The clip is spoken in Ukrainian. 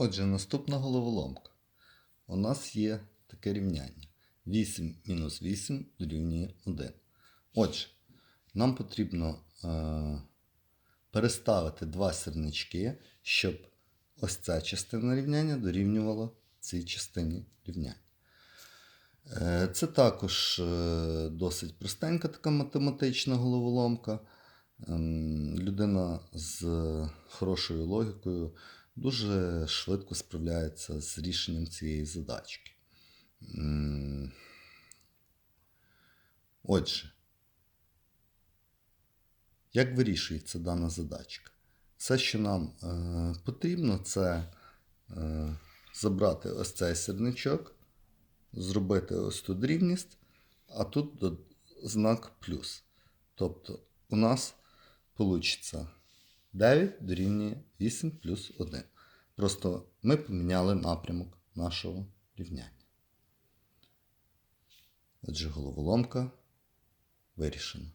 Отже, наступна головоломка. У нас є таке рівняння. 8 мінус 8 дорівнює 1. Отже, нам потрібно е, переставити два сірнички, щоб ось ця частина рівняння дорівнювала цій частині рівняння. Е, Це також е, досить простенька така математична головоломка. Ем, Людина з хорошою логікою дуже швидко справляється з рішенням цієї задачки. Отже, як вирішується дана задачка? Все, що нам е, потрібно, це е, забрати ось цей сірничок, зробити ось тут рівність, а тут знак плюс. Тобто у нас вийде 9 дорівнює 8 плюс 1. Просто ми поміняли напрямок нашого рівняння. Отже, головоломка вирішена.